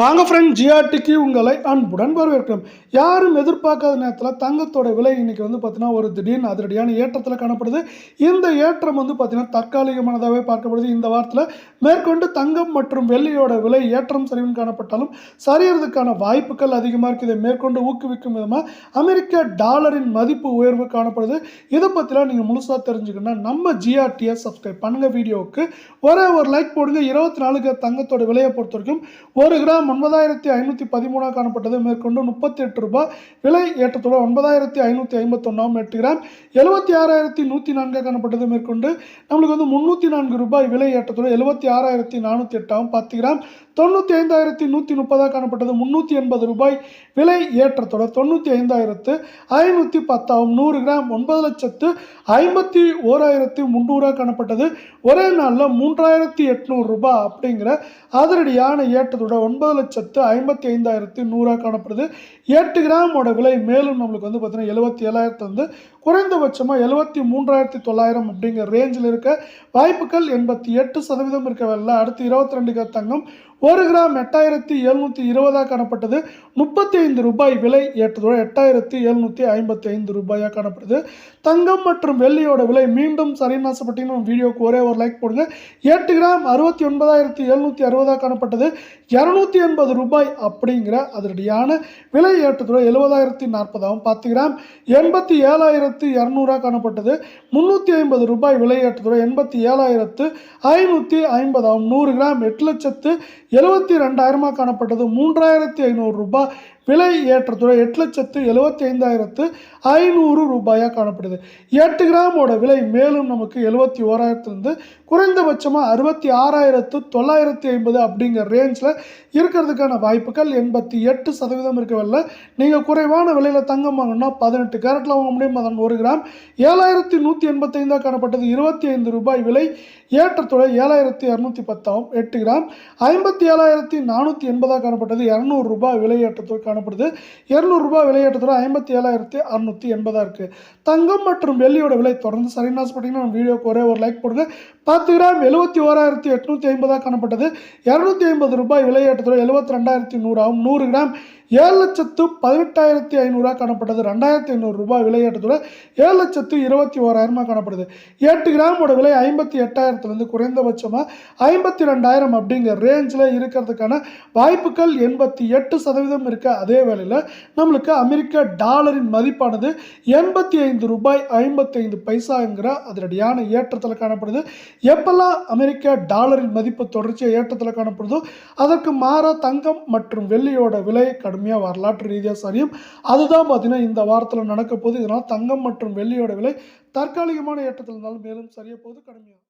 வாங்க ஃப்ரெண்ட் ஜிஆர்டிக்கு உங்களை அன்புடன் வரவேற்கிறோம். யாரும் எதிர்பார்க்காத நேரத்தில் தங்கத்தோட விலை இன்றைக்கி வந்து பார்த்திங்கன்னா ஒரு திடீர்னு அதிரடியான ஏற்றத்தில் காணப்படுது. இந்த ஏற்றம் வந்து பார்த்திங்கன்னா தற்காலிகமானதாகவே பார்க்கப்படுது. இந்த வாரத்தில் மேற்கொண்டு தங்கம் மற்றும் வெள்ளியோட விலை ஏற்றம் சரிவுன்னு காணப்பட்டாலும் சரியறதுக்கான வாய்ப்புகள் அதிகமாக இருக்குது இதை மேற்கொண்டு ஊக்குவிக்கும் விதமாக அமெரிக்க டாலரின் மதிப்பு உயர்வு காணப்படுது. இதை பற்றிலாம் நீங்கள் முழுசாக தெரிஞ்சுக்கணும்னா நம்ம ஜிஆர்டியை சப்ஸ்கிரைப் பண்ணுங்கள் வீடியோவுக்கு ஒரே ஒரு லைக் போடுங்க. இருபத்தி நாலுக்கு தங்கத்தோட விலையை பொறுத்த வரைக்கும் ஒரு கிராம் ஒன்பதாயிரத்தி ஐநூற்றி பதிமூணாக காணப்பட்டது. மேற்கொண்டு முப்பத்தி எட்டு ரூபாய் விலை ஏற்றத்துடன் ஒன்பதாயிரத்தி ஐநூற்றி ஐம்பத்தொன்னாம் எட்டு கிராம் எழுபத்தி ஆறாயிரத்தி நூற்றி நான்காக காணப்பட்டது. மேற்கொண்டு நம்மளுக்கு வந்து முந்நூற்றி நான்கு ரூபாய் விலை ஏற்றத்துடன் எழுபத்தி ஆறாயிரத்தி நானூற்றி எட்டாகும் பத்து கிராம் தொண்ணூற்றி ஐந்தாயிரத்தி நூற்றி முப்பதாக காணப்பட்டது. முந்நூற்றி எண்பது ரூபாய் விலை ஏற்றத்தோட தொண்ணூற்றி ஐந்தாயிரத்து ஐநூற்றி பத்தாகும் நூறு கிராம் ஒன்பது லட்சத்து ஐம்பத்தி ஓராயிரத்தி முந்நூறாக காணப்பட்டது. ஒரே நாளில் மூன்றாயிரத்தி எட்நூறு ரூபாய் அப்படிங்கிற அதிரடியான ஏற்றத்தோட ஒன்பது லட்சத்து ஐம்பத்தி ஐந்தாயிரத்தி நூறாக காணப்படுது. எட்டு கிராமோட விலை மேலும் நம்மளுக்கு வந்து பார்த்திங்கன்னா எழுபத்தி ஏழாயிரத்து வந்து குறைந்தபட்சமாக எழுபத்தி மூன்றாயிரத்தி தொள்ளாயிரம் அப்படிங்கிற ரேஞ்சில் இருக்க வாய்ப்புகள் எண்பத்தி எட்டு சதவீதம் இருக்க இருக்கவில்லை அடுத்து இருபத்தி ரெண்டு தங்கம் ஒரு கிராம் எட்டாயிரத்தி எழுநூற்றி இருபதாக காணப்பட்டது. முப்பத்தி ஐந்து ரூபாய் விலை ஏற்றதோட எட்டாயிரத்தி எழுநூற்றி ஐம்பத்தி ஐந்து ரூபாயாக காணப்படுது. தங்கம் மற்றும் வெள்ளியோட விலை மீண்டும் சரின்னு ஆசைப்பட்டீங்கன்னா வீடியோக்கு ஒரே ஒரு லைக் போடுங்க. எட்டு கிராம் அறுபத்தி ஒன்பதாயிரத்தி எழுநூற்றி அறுபதாக காணப்பட்டது. இரநூத்தி எண்பது ரூபாய் அப்படிங்கிற அதனுடையான விலை ஏற்றத்தோட எழுபதாயிரத்தி நாற்பதாகவும் பத்து கிராம் எண்பத்தி ஏழாயிரத்து இரநூறா காணப்பட்டது. முந்நூற்றி ஐம்பது ரூபாய் விலை ஏற்றத்தோட எண்பத்தி ஏழாயிரத்து ஐநூற்றி ஐம்பதாகவும் நூறு கிராம் எட்டு லட்சத்து எழுபத்தி ரெண்டாயிரமாக காணப்பட்டது. மூன்றாயிரத்தி ஐநூறு ரூபாய் விலை ஏற்றத்துறை எட்டு லட்சத்து எழுபத்தி ஐந்தாயிரத்து ஐநூறு ரூபாயாக காணப்படுது. எட்டு கிராமோட விலை மேலும் நமக்கு எழுபத்தி ஓராயிரத்துலேருந்து குறைந்தபட்சமாக அறுபத்தி ஆறாயிரத்து தொள்ளாயிரத்தி ஐம்பது அப்படிங்கிற ரேஞ்சில் இருக்கிறதுக்கான வாய்ப்புகள் எண்பத்தி எட்டு சதவீதம் இருக்கவில்லை. நீங்கள் குறைவான விலையில் தங்கம் வாங்கணும்னா பதினெட்டு கேரட்டில் வாங்க முடியும். அதன் ஒரு கிராம் ஏழாயிரத்தி நூற்றி எண்பத்தைந்தாக காணப்பட்டது. இருபத்தி ஐந்து ரூபாய் விலை ஏற்றத்துறை ஏழாயிரத்தி இரநூத்தி பத்தாகும் எட்டு கிராம் ஐம்பத்தி ஏழாயிரத்தி நானூற்றி எண்பதாக காணப்பட்டது. இரநூறு ரூபாய் விலை ஏற்றத்துக்கான காணப்படுது. இரநூறுபா விலையேற்றத்தில் ஐம்பத்தி ஏழாயிரத்தி அறுநூற்றி எண்பதாக இருக்குது தங்கம் மற்றும் வெள்ளியோட விலை தொடர்ந்து சரின்னு ஆசைப்பட்டீங்கன்னா நம்ம வீடியோக்கு ஒரே ஒரு லைக் போடுங்க. பத்து கிராம் எழுபத்தி ஓராயிரத்தி எட்நூற்றி ஐம்பதாக காணப்பட்டது. இரநூத்தி ஐம்பது ரூபாய் விலையேற்றத்தில் எழுபத்தி ரெண்டாயிரத்தி நூறாகும் நூறு கிராம் ஏழு லட்சத்து பதினெட்டாயிரத்தி ஐநூறுரூவா காணப்பட்டது. ரெண்டாயிரத்தி ஐநூறு ரூபாய் விலை ஏற்றத்தோட ஏழு லட்சத்து இருபத்தி ஓராயிரமாக காணப்படுது. எட்டு கிராமோட விலை ஐம்பத்தி எட்டாயிரத்துலேருந்து குறைந்தபட்சமாக ஐம்பத்தி ரெண்டாயிரம் அப்படிங்கிற ரேஞ்சில் இருக்கிறதுக்கான வாய்ப்புகள் எண்பத்தி எட்டு சதவீதம் இருக்க. அதே வேளையில் நம்மளுக்கு அமெரிக்க டாலரின் மதிப்பானது எண்பத்தி ஐந்து ரூபாய் ஐம்பத்தைந்து பைசாங்கிற அதிரடியான ஏற்றத்தில் காணப்படுது. எப்பெல்லாம் அமெரிக்க டாலரின் மதிப்பு தொடர்ச்சியாக ஏற்றத்தில் காணப்படுதோ அதற்கு மாற தங்கம் மற்றும் வெள்ளியோட விலை கடுமையாக வரலாற்று ரீதியாக சரியும். அதுதான் பார்த்தீங்கன்னா இந்த வாரத்தில் நடக்க போகுது. இதனால் தங்கம் மற்றும் வெள்ளியோட விலை தற்காலிகமான ஏற்றத்தில் இருந்தாலும் மேலும் சரிய போது கடுமையாக